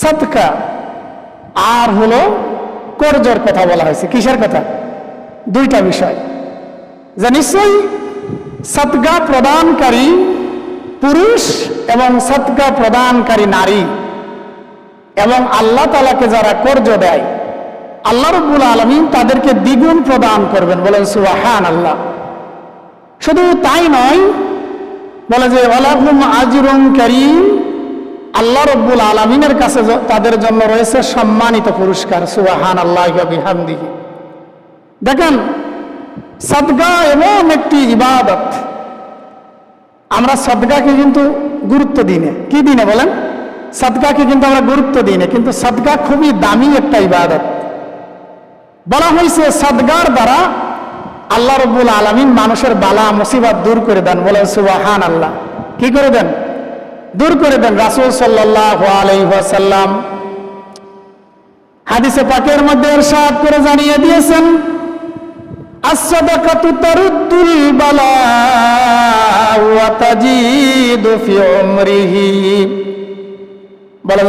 সৎকা আর হলো কর্জর কথা বলা হয়েছে। কিসের কথা? দুইটা বিষয়। যে নিশ্চয়ই সৎগা প্রদানকারী পুরুষ এবং সৎগা প্রদানকারী নারী এবং আল্লাহ তালাকে যারা কর্জ দেয়, আল্লাহ রব্বুল আলমিন তাদেরকে দ্বিগুণ প্রদান করবেন। বলেন সুবাহান আল্লাহ শুধু তাই নয়, বলে যে ওলাহুম আজিরুম করিম। আল্লাহ রব্বুল আলমিনের কাছে তাদের জন্য রয়েছে সম্মানিত পুরস্কার সুবাহান আল্লাহ বিহামদিহি। দেখেন, সদগা এমন একটি ইবাদত। আমরা সদগাকে কিন্তু গুরুত্ব দিই না। কি দিনে বলেন? সদগাকে কিন্তু আমরা গুরুত্ব দিই না, কিন্তু সদগা খুবই দামি একটা ইবাদত। বলা হয়েছে, সদগার দ্বারা আল্লাহ রব্বুল আলমিন মানুষের বালা, মুসিবত দূর করে দেন বলেন সুবাহান আল্লাহ কি করে দেন? দূর করে দেন রাসুল সাল্লাহ আলহাসাল্লাম হাদিসে পাকের মধ্যে করে জানিয়ে দিয়েছেন ওয়া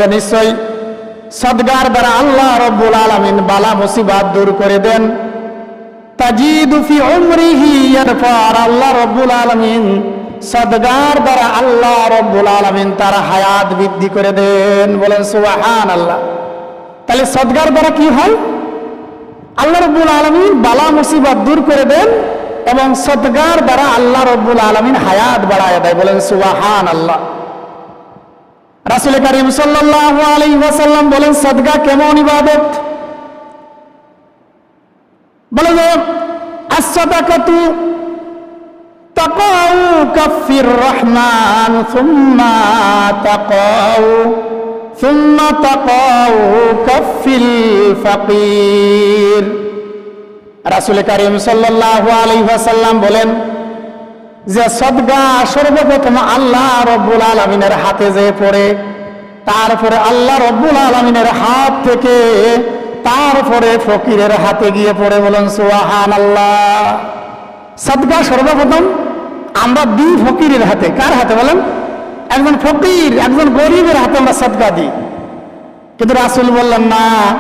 নিশ্চয় আল্লাহ রব্বুল আলমিন বালা দূর করে দেন। তাজি ফি উমরিহি এরপর আল্লাহ রব্বুল আলামিন সদগার দ্বারা আল্লাহ রব্বুল আলমিন তার হায়াত বৃদ্ধি করে দেন। বলেন সুবাহান আল্লাহ তাহলে সদগার দ্বারা কি হয়? আল্লাহ রব্বুল আলমিন বালা মুসিবত দূর করে দেন এবং সদগার দ্বারা আল্লাহ রব্বুল আলমিন হায়াত বাড়ায় দেয়। বলেন সুবাহান আল্লাহ রাসুল করিম সাল্লাহ আলী ওয়াসাল্লাম বলেন, সদগা কেমন ইবাদত? বলে যে, আসসাদাকাতু তাকাউ কাফির রহমান, সুম্মা তাকাউ সুম্মা তাকাউ কাফিল ফাকির। রাসুল করিম সাল্লাহ আলী ওয়াসাল্লাম বলেন, যে সদগা সর্বপ্রথম আল্লাহ রব্বুল আলমিনের হাতে যে পড়ে, তারপরে আল্লাহ রব্বুল আলমিনের হাত থেকে, তারপরে ফকিরের হাতে গিয়ে পড়ে বলেন সুহান আল্লাহ সদগা সর্বপ্রথম আমরা দিই ফকিরের হাতে, কার হাতে বলেন? একজন ফকির, একজন গরিবের হাতে আমরা সদগা দিই। কিন্তু রাসুল বললেন, না।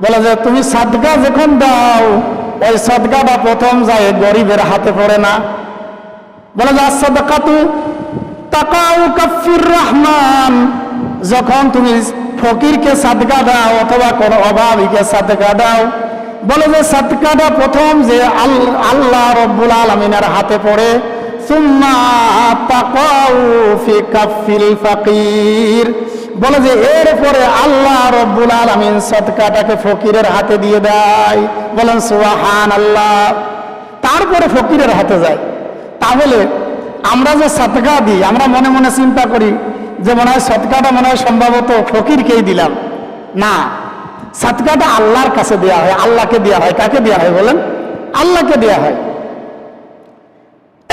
বলে যে, তুমি সাদগা যখন দাও, ওই সদগাটা প্রথম যায় গরিবের হাতে পড়ে না। বলে যে সাদাকাতু তাকাউ কাফির রহমান। যখন তুমি ফকিরকে সাদগা দাও অথবা কোন অভাবীকে সাদকা দাও বলে যে সাদকাটা প্রথম যে আল- আল্লাহ রব্বুল আলমিনের হাতে পড়ে বলে যে এরপরে আল্লাহ রব্বুল আলমিন সদকাটাকে ফকিরের হাতে দিয়ে দেয়। বলেন সুবাহান আল্লাহ তারপরে ফকিরের হাতে যায়। তাহলে আমরা যে সৎকা দিই, আমরা মনে মনে চিন্তা করি যে মনে হয় সৎকাটা মনে হয় সম্ভবত ফকিরকেই দিলাম। না। সৎকাটা আল্লাহর কাছে দেওয়া হয়, আল্লাহকে দেওয়া হয়, কাকে দেওয়া হয় বলেন? আল্লাহকে দেওয়া হয়।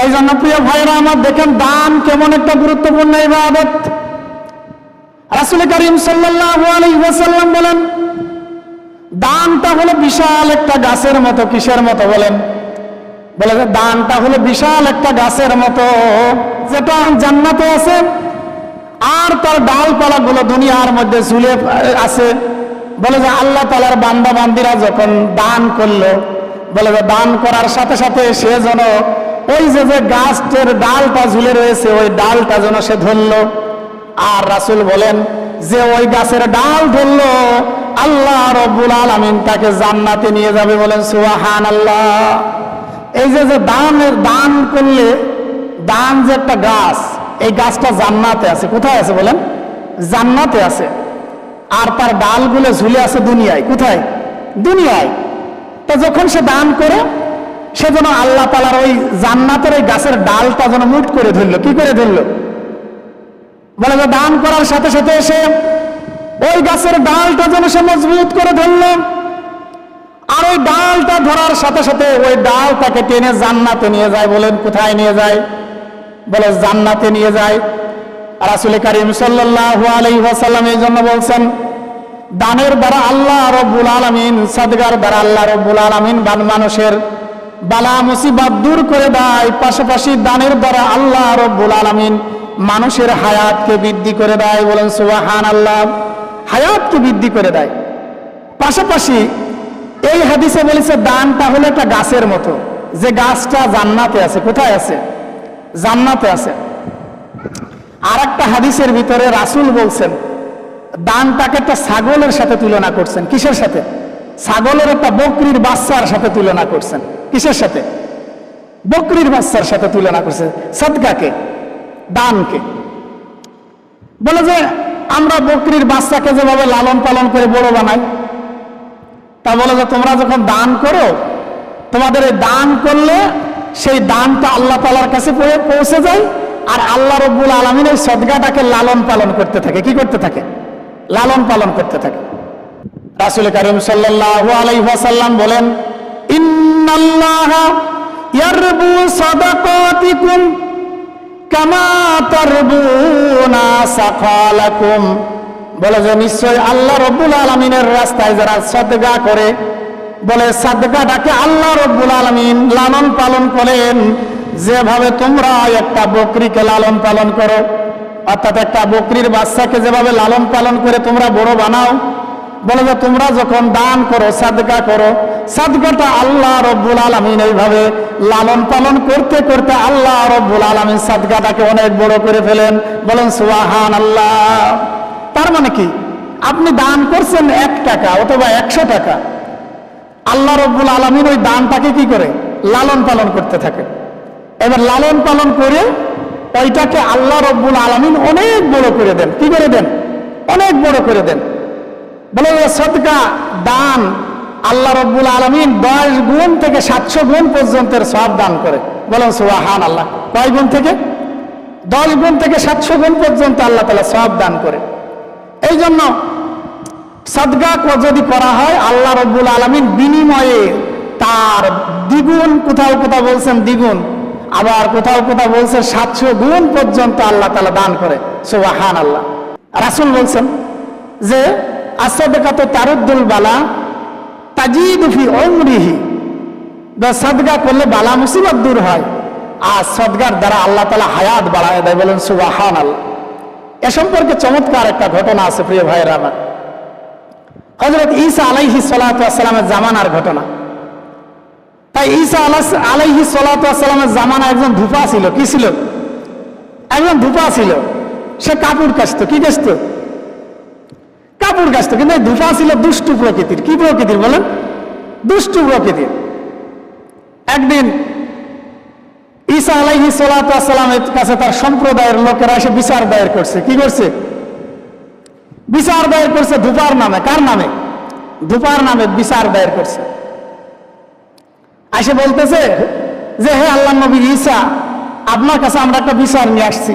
এই জন্য প্রিয় ভাইরা আমার দেখেন দান কেমন একটা গুরুত্বপূর্ণ ইবাদত। রাসুল করিম সাল্লাম বলেন, দানটা হলো বিশাল একটা গাছের মতো, কিসের মতো বলেন? বলে দানটা হলো বিশাল একটা গাছের মতো, যেটা জান্নাতে আছে, আর তার ডালপালা গুলো দুনিয়ার মধ্যে ঝুলে আছে। বলে যে আল্লাহ তালার বান্দা বান্দিরা যখন দান করল, বলে যে দান করার সাথে সাথে সে যেন ওই যে যে গাছটের ডালটা ঝুলে রয়েছে, ওই ডালটা যেন সে ধরলো। আর রাসুল বলেন, যে ওই গাছের ডাল ধরলো, আল্লাহ রব্বুল আলমিন তাকে জান্নাতে নিয়ে যাবে বলেন সুবাহান আল্লাহ এই যে যে দানের দান করলে, দান যে একটা গাছ, এই গাছটা জান্নাতে আছে। কোথায় আছে বলেন? জান্নাতে আছে। আর তার ডালগুলো ঝুলে আছে দুনিয়ায়। কোথায়? দুনিয়ায়। তো যখন সে দান করে, সে যেন আল্লাহ তালার ওই জান্নাতের ওই গাছের ডালটা যেন মুট করে ধরলো। কি করে ধরলো? বলে যে দান করার সাথে সাথে সে ওই গাছের ডালটা যেন সে মজবুত করে ধরলো। আর ওই ডালটা ধরার সাথে সাথে ওই ডাল তাকে টেনে জান্নাতে নিয়ে যায়। বলেন, কোথায় নিয়ে যায়? বলে, জান্নাতে নিয়ে যায়। রাসুল করিম সাল্লাহ আলাইসাল্লাম এই জন্য বলছেন দানের দ্বারা আল্লাহ রব্বুল আলমিন, সদগার দ্বারা আল্লাহ রব্বুল আলমিন বান মানুষের বালা মুসিবাত দূর করে দেয়। পাশাপাশি দানের দ্বারা আল্লাহ রব্বুল আলমিন মানুষের হায়াতকে বৃদ্ধি করে দেয় বলেন সুবাহান আল্লাহ হায়াতকে বৃদ্ধি করে দেয়। পাশাপাশি এই হাদিসে বলেছে, দানটা হলো একটা গাছের মতো। যে গাছটা জান্নাতে আছে, কোথায় আছে? জান্নাতে আছে। আর একটা হাদিসের ভিতরে রাসূল বলছেন দানটাকে একটা ছাগলের সাথে তুলনা করছেন। কিসের সাথে? ছাগলের একটা বকরির বাচ্চার সাথে তুলনা করছেন। কিসের সাথে? বকরির বাচ্চার সাথে তুলনা করছে সদকাকে দানকে। বলে যে, আমরা বকরির বাচ্চাকে যেভাবে লালন পালন করে বড় বানাই, তা বলে যে, তোমরা যখন দান করো, তোমাদের এই দান করলে সেই দানটা আল্লাহ তালার কাছে পৌঁছে যায়, আর আল্লাহ রব্বুল আলমিন এই সদগাটাকে লালন পালন করতে থাকে। কি করতে থাকে? লালন পালন করতে থাকে। রাসুল করিম সাল্লাল্লাহু আলাইহি ওয়াসাল্লাম বলেন বলে যে, নিশ্চয় আল্লাহ রব্বুল আলমিনের রাস্তায় যারা সদগা করে, বলে সাদগাটাকে আল্লাহ রব্বুল আলমিন লালন পালন করেন। যেভাবে তোমরা একটা বকরিকে লালন পালন করো অর্থাৎ একটা বকরির বাচ্চাকে যেভাবে লালন পালন করে তোমরা বড় বানাও, বলে যে তোমরা যখন দান করো, সাদগা করো, সাদগাটা আল্লাহ রব্বুল আলমিন এইভাবে লালন পালন করতে করতে আল্লাহ রব্বুল আলমিন সাদগাটাকে অনেক বড় করে ফেলেন। বলেন সুবাহান আল্লাহ তার মানে কি? আপনি দান করছেন এক টাকা অথবা একশো টাকা। আল্লাহ রব্বুল আলমিন ওই দানটাকে কি করে? লালন পালন করতে থাকে। এবার লালন পালন করে ওইটাকে আল্লাহ রব্বুল আলমিন অনেক বড় করে দেন। কি করে দেন? অনেক বড় করে দেন। বলে সদকা, দান, আল্লাহ রব্বুল আলমিন দশ গুণ থেকে সাতশো গুণ পর্যন্তের সব দান করে। বলেন সুবাহান আল্লাহ কয় গুণ থেকে? দশ গুণ থেকে সাতশো গুণ পর্যন্ত আল্লাহ তালা সব দান করে। এই জন্য সদগা যদি করা হয়, আল্লাহ রব্বুল আলমিন বিনিময়ে তার দ্বিগুণ, কোথাও কোথাও বলছেন দ্বিগুণ। আবার কোথাও কোথাও বলছে, সাতশো গুণ পর্যন্ত আল্লাহ তালা দান করে। সুবাহান আল্লাহ রাসুল বলছেন যে আসাদকাত তারুদ্দুল বালা তাজিদুফি অমরিহি সদগা করলে বালা মুসিবত দূর হয়। আর সদগার দ্বারা আল্লাহ তালা হায়াত বাড়ায় দেয় বলেন সুবাহান আল্লাহ এ সম্পর্কে চমৎকার একটা ঘটনা আছে, প্রিয় ভাইয়ের আমার। হজরত ঈসা আলাইহি সালাতামের জামানার ঘটনা। তাই ঈসা আলাহ আলাইহি সালাতামের জামানা একজন ধূপা ছিল। কি ছিল? একজন ধূপা ছিল। সে কাপড় কাচত। কি কাচত? কাপড় কাচত। কিন্তু এই ধূপা ছিল দুষ্টু প্রকৃতির। কি প্রকৃতির বলেন? দুষ্টু প্রকৃতির। একদিন ঈসা আলাইহি সালাতামের কাছে তার সম্প্রদায়ের লোকেরা এসে বিচার দায়ের করছে। কি করছে? বিচার দায়ের করছে ধূপার নামে। কার নামে? ধূপার নামে বিচার দায়ের করছে। এসে বলতেছে যে, হে আল্লাহ নবী ঈসা, আপনার কাছে আমরা একটা বিচার নিয়ে আসছি।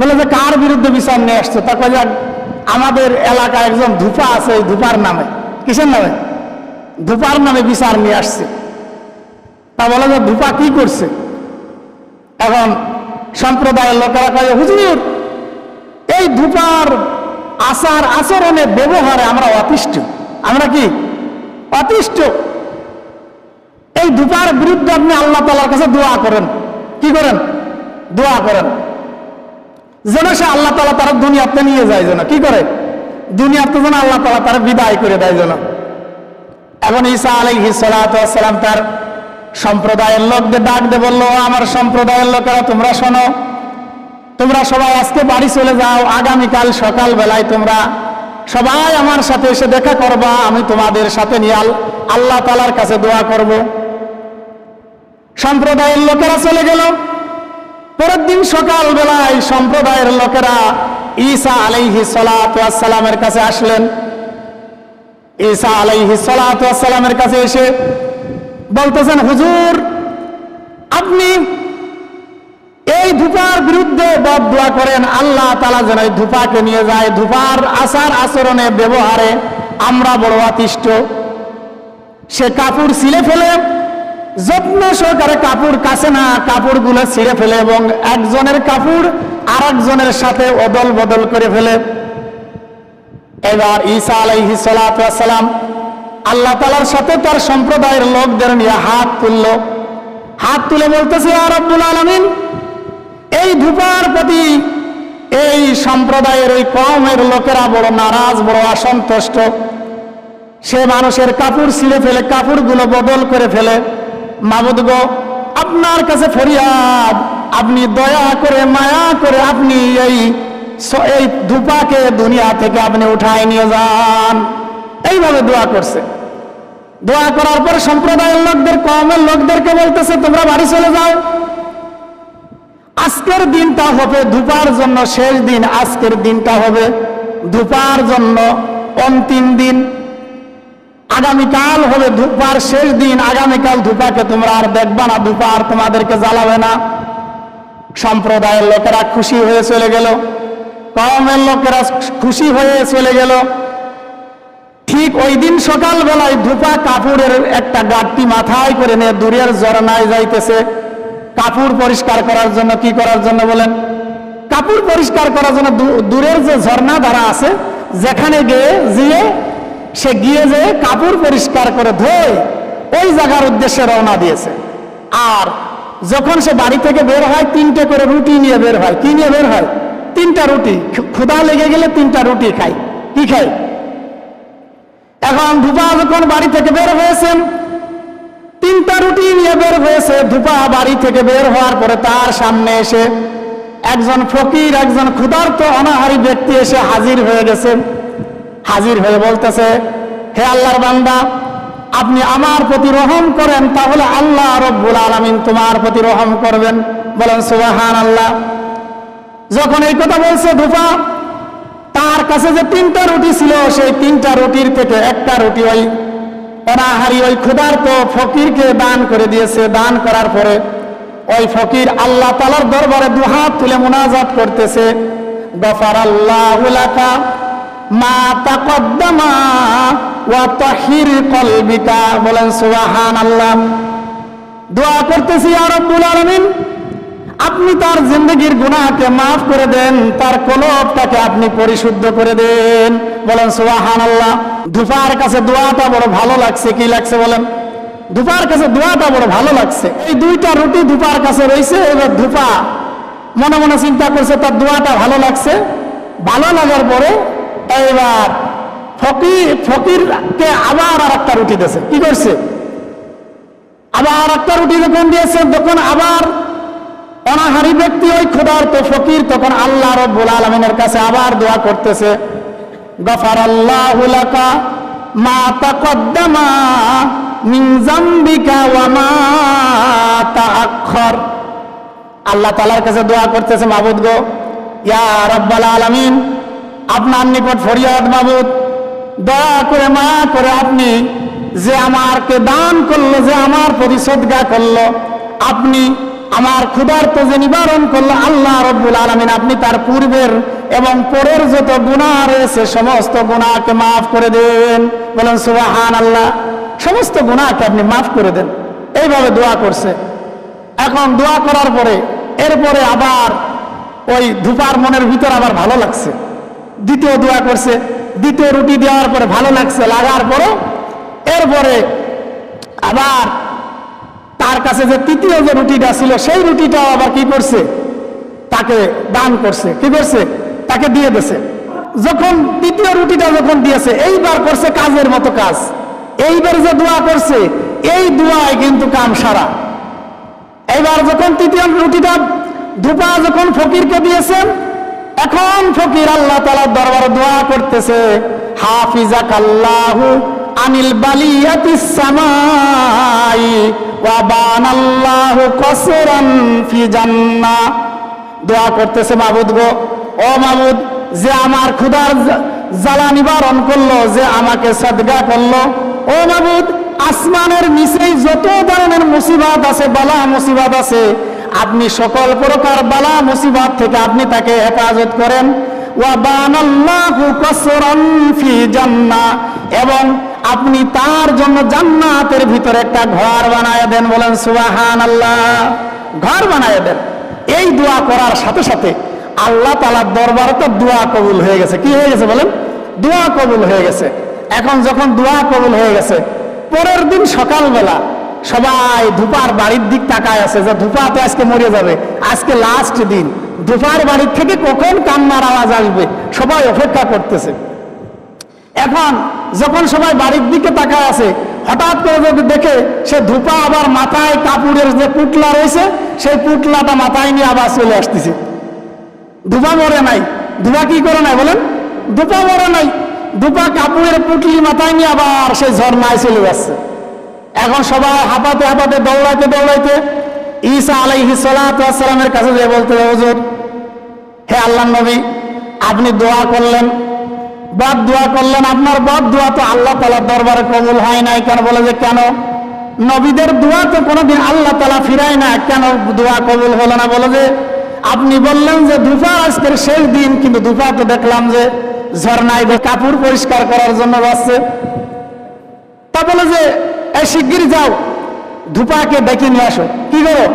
বলে যে, কার বিরুদ্ধে বিচার নিয়ে আসছো? তা কয়ে আমাদের এলাকায় একজন ধূপা আছে, ওই ধূপার নামে। কিসের নামে? ধূপার নামে বিচার নিয়ে আসছে। তা বলে যে, ধূপা কি করছে? এখন সম্প্রদায়ের লোকেরা কয়ে, হুজুর, এই ধূপার আচার আচরণে ব্যবহারে আমরা অতিষ্ঠ। আমরা কি? অতিষ্ঠ। এই ধূপার বিরুদ্ধে আপনি আল্লাহ তালার কাছে দোয়া করেন। কি করেন? দোয়া করেন। যেন সে আল্লাহ তালা তারা দুনিয়াতে নিয়ে যায় যেন। কি করে? দুনিয়াতে যেন আল্লাহ তালা তারা বিদায় করে দেয় যেন। এখন ঈসা আলাইহি সালাম তার সম্প্রদায়ের লোকদের ডাক দে বলল আমার সম্প্রদায়ের লোকেরা, তোমরা শোনো। তোমরা সবাই আজকে বাড়ি চলে যাও। আগামীকাল সকাল বেলায় তোমরা সবাই আমার সাথে এসে দেখা করবা। আমি তোমাদের সাথে নিয়ে আল- আল্লাহ তালার কাছে দোয়া করব। সম্প্রদায়ের লোকেরা চলে গেল। পরের দিন সকাল বেলায় সম্প্রদায়ের লোকেরা ঈসা আলাইহি সালামের কাছে আসলেন। ঈসা আলাইহি সালামের কাছে এসে বলতেছেন, হুজুর, আপনি এই ধূপার বিরুদ্ধে বদ দোয়া করেন। আল্লাহ তালা যেন এই ধূপাকে নিয়ে যায়। ধূপার আচার আচরণে, ব্যবহারে আমরা বড় অতিষ্ঠ সে কাপড় ছিঁড়ে ফেলে যত্ন সহকারে কাপড় কাছে না, কাপড়গুলো ছিঁড়ে ফেলে এবং একজনের কাপড় আর একজনের সাথে অদল বদল করে ফেলে। এবার ঈসা আলাইহি সালাম আল্লাহ তালার সাথে তার সম্প্রদায়ের লোকদের নিয়ে হাত তুললো। হাত তুলে বলতেছে আর আব্দুল আলমিন, এই ধূপার প্রতি এই সম্প্রদায়ের ওই কমের লোকেরা বড় নারাজ, বড় অসন্তুষ্ট। সে মানুষের কাপড় ছিঁড়ে ফেলে, কাপড়গুলো বদল করে ফেলে। মাবুদ গো, আপনার কাছে ফরিয়াদ। আপনি দয়া করে, মায়া করে আপনি এই এই ধূপাকে দুনিয়া থেকে আপনি উঠায় নিয়ে যান। এইভাবে দোয়া করছে। দোয়া করার পর সম্প্রদায়ের লোকদের কমের লোকদেরকে বলতেছে, তোমরা বাড়ি চলে যাও। আজকের দিনটা হবে ধূপার জন্য শেষ দিন। আজকের দিনটা হবে ধূপার জন্য অন্তিম দিন। আগামীকাল হবে ধূপার শেষ দিন, আগামীকাল ধূপাকে তোমরা আর দেখবা না ধূপা আর তোমাদেরকে জ্বালাবে না। সম্প্রদায়ের লোকেরা খুশি হয়ে চলে গেল। কমের লোকেরা খুশি হয়ে চলে গেল। ঠিক ওই দিন সকালবেলায় ধূপা কাপড়ের একটা গাঁটটি মাথায় করে নিয়ে দূরের ঝরনায় যাইতেছে। কাপড় পরিষ্কার করার জন্য কি করার জন্য বলেন? কাপড় পরিষ্কার করার জন্য দূরের যে ঝর্ণা ধারা আছে, যেখানে গিয়ে গিয়ে সে গিয়ে যে কাপড় পরিষ্কার করে ধোয় ওই জায়গার উদ্দেশ্যে রওনা দিয়েছে। আর যখন সে বাড়ি থেকে বের হয়, তিনটে করে রুটি নিয়ে বের হয়। কি নিয়ে বের হয়? তিনটা রুটি। ক্ষু- ক্ষুধা লেগে গেলে তিনটা রুটি খাই কি খাই এখন ধূপা যখন বাড়ি থেকে বের হয়েছেন তিনটা রুটি নিয়ে বের হয়েছে, ধূপা বাড়ি থেকে বের হওয়ার পরে তার সামনে এসে একজন ফকির, একজন ক্ষুধার্ত, অনাহারী ব্যক্তি এসে হাজির হয়ে গেছে। হাজির হয়ে বলতেছে, হে আল্লাহর বান্দা, আপনি আমার প্রতি রহম করেন, তাহলে আল্লাহ রব্বুল আলমিন তোমার প্রতি রহম করবেন। বলেন সুবাহান আল্লাহ যখন এই কথা বলছে ধূপা, তার কাছে যে তিনটা রুটি ছিল, সেই তিনটা রুটির থেকে একটা রুটি ওই অনাহারি, ওই ক্ষুধার্ত ফকিরকে দান করে দিয়েছে। দান করার পরে ওই ফকির আল্লাহ তালার দরবারে দুহাত তুলে মোনাজাত করতেছে। গফার আল্লাহ মা বলেন করতেছি আপনি তার জিন্দগির গুনাহকে মাফ করে দেন, তার কলবটাকে আপনি পরিশুদ্ধ করে দেন, বলেন সুবাহান আল্লাহ ধুপার কাছে দোয়াটা বড় ভালো লাগছে, কি লাগছে বলেন? ধুপার কাছে দোয়াটা বড় ভালো লাগছে। এই দুইটা রুটি ধুপার কাছে রয়েছে এবার ধুপা মনে মনে চিন্তা করছে, তার দোয়াটা ভালো লাগছে। ভালো লাগার পরে এবার ফকির, ফকিরকে আবার আর একটা রুটি দিয়েছে। কি করছে? আবার একটা রুটি যখন দিয়েছে, তখন আবার অনাহারি ব্যক্তি ওই ক্ষুধার্ত ফকির তখন আল্লাহ রব্বুল আলমিনের কাছে আবার দোয়া করতেছে গফার আল্লাহ মা তাকদ্দামা মিন জামবিকা ওয়া মা তাআখখার। আল্লাহ তাআলার কাছে দোয়া করতেছে, মাবুদ গো, ইয়া রব্বাল আলামিন আপনার নিকট ফরিয়াদ মাবুদ। দয়া করে মায়া করে আপনি যে আমারকে দান করল, যে আমার প্রতি সদগা করল, আপনি আমার ক্ষুধার্ত যে নিবারণ করল, আল্লাহ রব্বুল আলমিন আপনি তার পূর্বের এবং পরের যত গুণা রয়েছে, সমস্ত গুণাকে মাফ করে দেন। বলেন সুবাহান আল্লাহ সমস্ত গুণাকে আপনি মাফ করে দেন। এইভাবে দোয়া করছে। এখন দোয়া করার পরে, এরপরে আবার ওই ধূপার মনের ভিতর আবার ভালো লাগছে। দ্বিতীয় দোয়া করছে। দ্বিতীয় রুটি দেওয়ার পরে ভালো লাগছে, লাগার পরে এরপরে আবার তার কাছে যে তৃতীয় যে রুটিটা ছিল, সেই রুটিটাও আবার কি করছে? তাকে দান করছে। কি করছে? তাকে দিয়ে দিয়েছে। যখন তৃতীয় রুটিটা যখন দিয়েছে, এইবার করছে কাজের মতো কাজ। এইবার যে দোয়া করছে, এই দোয়ায় কিন্তু কাম সারা। এবার যখন তৃতীয় রুটিটা ধূপা যখন ফকিরকে দিয়েছেন এখন ফকির আল্লাহ তালার দরবারে দোয়া করতেছে হাফিজাক আল্লাহু আনিল বালিয়াতি সামাই ওয়া বানাল্লাহু কসরান ফি জান্নাহ দোয়া করতেছে মাবুদ গো। ও মাবুদ যে আমার ক্ষুধার জ্বালা নিবারণ করল, যে আমাকে সদগা করল। ও মাবুদ আসমানের নিচেই যত ধরনের মুসিবাত আছে, বালা মুসিবাত আছে আপনি সকল প্রকার বালা মুসিবাত থেকে আপনি তাকে হেফাজত করেন। এবং আপনি তার জন্য জান্নাতের ভিতরে একটা ঘর বানায় দেন বলেন, সুবহানাল্লাহ। ঘর বানায় দেন। এই দোয়া করার সাথে সাথে আল্লাহ তালার দরবারে তো দোয়া কবুল হয়ে গেছে। কি হয়ে গেছে বলেন? দোয়া কবুল হয়ে গেছে। এখন যখন দোয়া কবুল হয়ে গেছে, পরের দিন সকালবেলা সবাই ধূপার বাড়ির দিক তাকায় আছে যে ধূপা তো আজকে মরে যাবে। আজকে লাস্ট দিন। ধুপার বাড়ির থেকে কখন কান্নার আওয়াজ আসবে? সবাই অপেক্ষা করতেছে। এখন যখন সবাই বাড়ির দিকে তাকায় আছে, হঠাৎ করে যদি দেখে সে ধূপা আবার মাথায় কাপড়ের যে পুটলা রয়েছে, সেই পুটলাটা মাথায় নিয়ে আবার চলে আসতেছে। ধূপা মরে নাই। ধূপা কি করে নাই বলেন? ধূপা মরে নাই। ধূপা কাপড়ের পুটলি মাথায় নিয়ে আবার সেই ঝর্ণায় চলে যাচ্ছে। এখন সবাই হাঁপাতে হাঁপাতে দৌড়াইতে দৌড়াইতে ঈসা আলাইহি সালামের কাছে যে বলতে হুজুর, হে আল্লাহ নবী, আপনি দোয়া করলেন। বদ দোয়া করলেন, আপনার বদ দোয়া তো আল্লাহ তালার দরবারে কবুল হয় নাই। কেন বলে যে, কেন? নবীদের দোয়া তো কোনোদিন আল্লাহ তালা ফিরায় না। কেন দোয়া কবুল হলো না? বলে যে, আপনি বললেন যে দুপা আজকের শেষ দিন, কিন্তু দুপা তো দেখলাম যে, ঝর্ণায় যে কাপড় পরিষ্কার করার জন্য যাচ্ছে তা বলে যে এই শিগগির যাও। ধুপাকে ডেকে নিয়ে আসো। কি করো?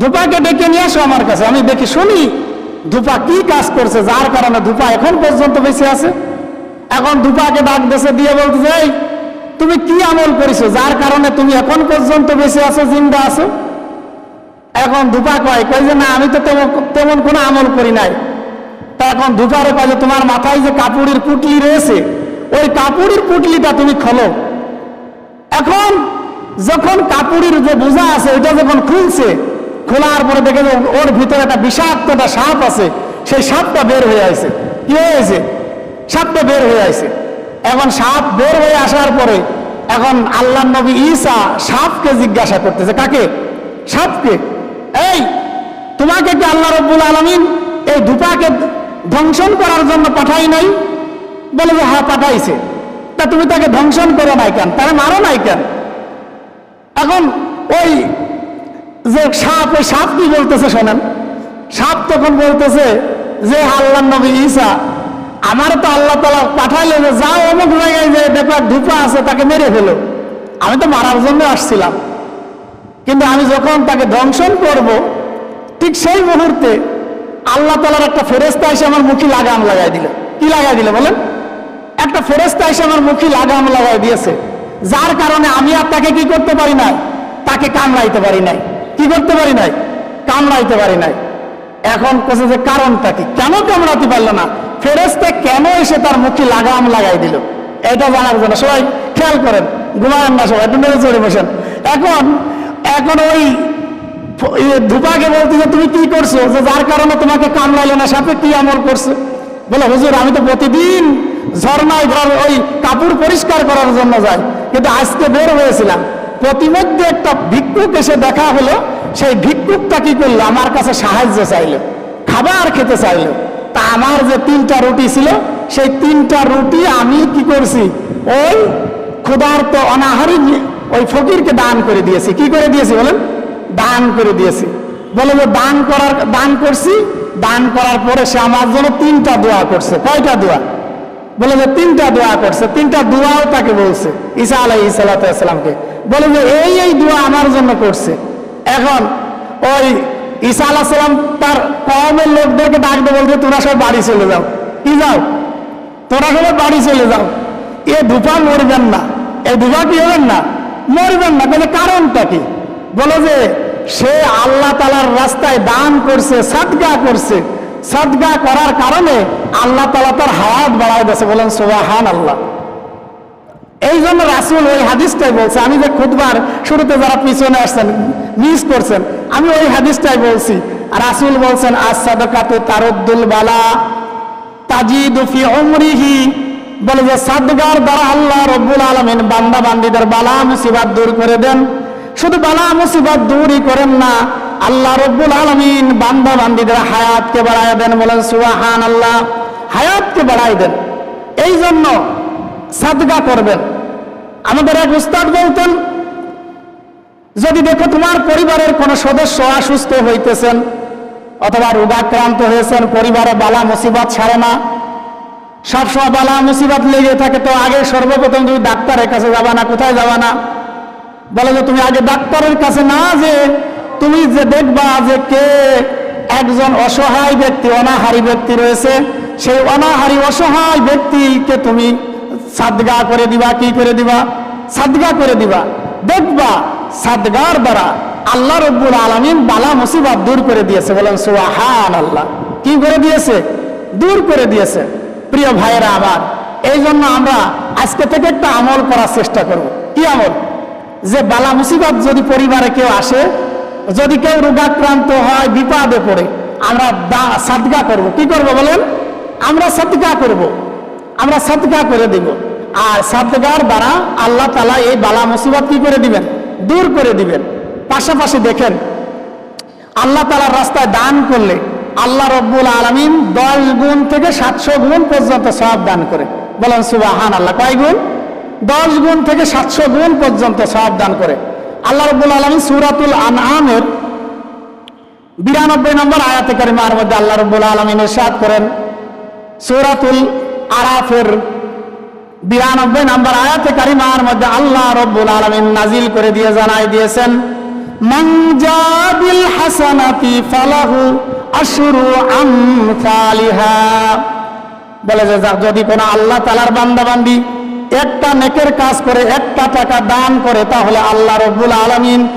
ধুপাকে ডেকে নিয়ে আসো আমার কাছে। আমি দেখি শুনি ধুপা কি কাজ করছে, যার কারণে ধুপা এখন পর্যন্ত বেঁচে আছে। এখন ধুপাকে ডাক দেশে দিয়ে বলতে যাই তুমি কি আমল করেছ? যার কারণে তুমি এখন পর্যন্ত বেঁচে আছো, জিন্দা আছো? এখন ধুপা কয় কয় যে না, আমি তো তেমন তেমন কোনো আমল করি নাই। তা এখন ধুপারে কয় যে, তোমার মাথায় যে কাপড়ের পুটলি রয়েছে, ওই কাপড়ের পুটলিটা তুমি খোলো। এখন যখন কাপড়ের যে বোঝা আছে, ওইটা যখন খুলছে, খোলার পরে দেখে ওর ভিতরে একটা বিষাক্ত একটা সাপ আছে, সেই সাপটা বের হয়ে আসে কি হয়েছে সাপটা বের হয়ে আসে এখন সাপ বের হয়ে আসার পরে এখন আল্লাহ নবী ঈসা সাপকে জিজ্ঞাসা করতেছে, কাকে? সাপকে। এই, তোমাকে কি আল্লাহ রব্বুল আলমিন এই ধূপাকে ধ্বংসন করার জন্য পাঠাই নাই? বলে যে হ্যাঁ পাঠাইছে। তা তুমি তাকে ধ্বংসন করো নাই কেন? তারা মারো নাই কেন? এখন ওই যে সাপ, ওই সাপ কি বলতেছে শোনেন? সাপ তখন বলতেছে যে আল্লাহ নবী ঈসা, আমার তো আল্লাহ তালা পাঠাইলে যে যাও অমুক জায়গায় যে দেখো ধূপা আছে, তাকে মেরে ফেলো। আমি তো মারার জন্য আসছিলাম। কিন্তু আমি যখন তাকে ধ্বংসন করব, ঠিক সেই মুহূর্তে আল্লাহ তালার একটা ফেরেস্তা এসে আমার মুখে লাগাম লাগাই দিল। কি লাগাই দিল বলেন? একটা ফেরেস্তা এসে আমার মুখে লাগাম লাগাই দিয়েছে। যার কারণে আমি আর তাকে কি করতে পারি নাই? তাকে কামড়াইতে পারি নাই। কি করতে পারি নাই? কামড়াইতে পারি নাই। এখন কোথায় যে কারণটা কি? কেন কামড়াতে পারল না? ফেরেস্তে কেন এসে তার মুখে লাগাম লাগাই দিল? এটা জানার জন্য সবাই খেয়াল করেন, ঘুমায়েন না সবাই নেড়ে চড়ে বসেন। এখন এখন ওই ধুপাকে বলতে যে তুমি কি করছ? যে যার কারণে তোমাকে কামড়াইলো না, সাপে কি আমল করছে? বলে, হুজুর, আমি তো প্রতিদিন ঝর্ণায় ঘর ওই কাপড় পরিষ্কার করার জন্য যাই কিন্তু আজকে বের হয়েছিলাম। প্রতিমধ্যে একটা ভিক্ষুক এসে দেখা হলো, সেই ভিক্ষুকটা কি করল? আমার কাছে সাহায্য চাইলো, খাবার খেতে চাইলো। তা আমার যে তিনটা রুটি ছিল, সেই তিনটা রুটি আমি কি করছি? ওই ক্ষুধার্ত অনাহারি ওই ফকিরকে দান করে দিয়েছি। কি করে দিয়েছি বলেন? দান করে দিয়েছি। বলে যে দান করার, দান করছি। দান করার পরে সে আমার জন্য তিনটা দোয়া করছে। কয়টা দোয়া? বলে যে তিনটা দোয়া করছে, তিনটা দোয়াও তাকে বলছে, ঈসা আলাই সালাতামকে বলে যে এই এই দোয়া আমার জন্য করছে। এখন ওই ঈসা আলাহ সাল্লাম তার কমের লোকদেরকে ডাকতে বলছে তোরা সব বাড়ি চলে যাও। কি যাও? তোরা সবাই বাড়ি চলে যাও। এ ধূপা মরবেন না। এই ধূপা কি হবেন না? মরবেন না। বলে কারণটা কি? বলে যে সে আল্লাহ তালার রাস্তায় দান করছে, সাদগা করছে। সাদগা করার কারণে আল্লাহ তালা তার হায়াত বাড়ায় দিয়েছে। বলেন সোবাহান আল্লাহ এই জন্য রাসুল ওই হাদিসটাই বলছে। আমি যে খুদবার শুরুতে যারা পিছনে আসছেন মিস করছেন, আমি ওই হাদিসটাই বলছি। রাসুল বলছেন আজ সাদকাতু তারুদ্দুল বালা তাজিদু ফি উমরিহি। বলে যে, সাদগার দ্বারা আল্লাহ রব্বুল আলমিন বান্দা বান্দিদের বালা মুসিবাত দূর করে দেন। শুধু বালা মুসিবাত দূরই করেন না আল্লাহ রব্বুল আলমিন বান্দা বান্দিদের হায়াতকে বাড়ায় দেন, বলেন সুবাহান আল্লাহ হায়াতকে বাড়াই দেন। এই জন্য সাদগা করবেন। আমাদের এক উস্তাদ বলতেন, যদি দেখো তোমার পরিবারের কোনো সদস্য অসুস্থ হইতেছেন অথবা রোগাক্রান্ত হয়েছেন, পরিবারে বালা মুসিবত ছাড়ে না, সবসময় বালা মুসিবত লেগে থাকে, তো আগে সর্বপ্রথম তুমি ডাক্তারের কাছে যাবা না, কোথায় যাবা না? বলে যে, তুমি আগে ডাক্তারের কাছে না যে তুমি যে দেখবা যে কে একজন অসহায় ব্যক্তি, অনাহারী ব্যক্তি রয়েছে, সেই অনাহারী অসহায় ব্যক্তিকে তুমি সাদগা করে দিবা, কি করে দিবা? সাদগা করে দিবা। দেখবা সাদগার দ্বারা আল্লাহ রব্বুল আলমিন বালা মুসিবত দূর করে দিয়েছে। বলেন সুহান আল্লাহ কি করে দিয়েছে? দূর করে দিয়েছে। প্রিয় ভাইয়েরা আমার এই জন্য আমরা আজকে থেকে একটা আমল করার চেষ্টা করব। কি আমল? যে বালা মুসিবত যদি পরিবারে কেউ আসে যদি কেউ রোগাক্রান্ত হয়, বিপদে পড়ে, আমরা সাদগা করব। কি করব বলেন? আমরা সাদগা করব। আমরা সাদগা করে দিব। আর সাদগার দ্বারা আল্লাহ তালা এই বালা মুসিবত কি করে দিবেন? দূর করে দিবেন। পাশাপাশি দেখেন, আল্লাহ তালার রাস্তায় দান করলে আল্লাহ রব্বুল আলমিন দশ গুণ থেকে সাতশো গুণ পর্যন্ত সব দান করে। বলেন সুবাহান আল্লাহ কয় গুণ? দশ গুণ থেকে সাতশো গুণ পর্যন্ত সব দান করে। আল্লাহ রব্বুল আলমিন সুরাতুল আনআমের বিরানব্বই নম্বর আয়াতে কারিমার মধ্যে আল্লাহ রব্বুল আলমিন ইরশাদ করেন, সুরাতুল আরাফের বিরানব্বই নম্বর আয়াতে কারিমার মধ্যে আল্লাহ রব্বুল আলমিন নাজিল করে দিয়ে জানাই দিয়েছেন, মান জাবিল হাসানাতি ফালাহু আশরু আমসালিহা। বলে যা- যদি কোনো আল্লাহ তালার বান্দাবান্দি একটা নেকের কাজ করে একটা টাকা দান করে তাহলে আল্লাহ রব্বুল আলমিন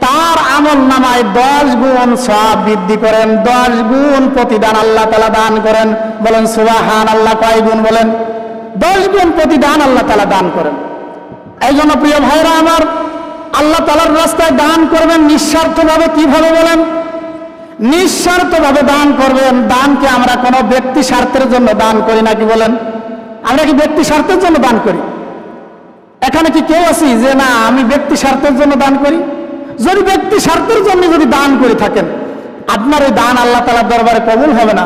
তার আমল নামায় দশ গুণ সব বৃদ্ধি করেন, দশ গুণ প্রতিদান আল্লাহ তালা দান করেন। বলেন সুবাহান আল্লাহ কয় গুণ বলেন? দশ গুণ প্রতিদান আল্লাহ তালা দান করেন। এই জন্য প্রিয় ভাইরা আমার, আল্লাহ তালার রাস্তায় দান করবেন নিঃস্বার্থভাবে কীভাবে বলেন? নিঃস্বার্থভাবে দান করবেন। দানকে আমরা কোনো ব্যক্তি স্বার্থের জন্য দান করি নাকি বলেন? আমরা কি ব্যক্তি স্বার্থের জন্য দান করি? এখানে কি কেউ আছি যে না, আমি ব্যক্তি স্বার্থের জন্য দান করি? যদি ব্যক্তি স্বার্থের জন্য যদি দান করে থাকেন, আপনার ওই দান আল্লাহ তালার দরবারে কবুল হবে না।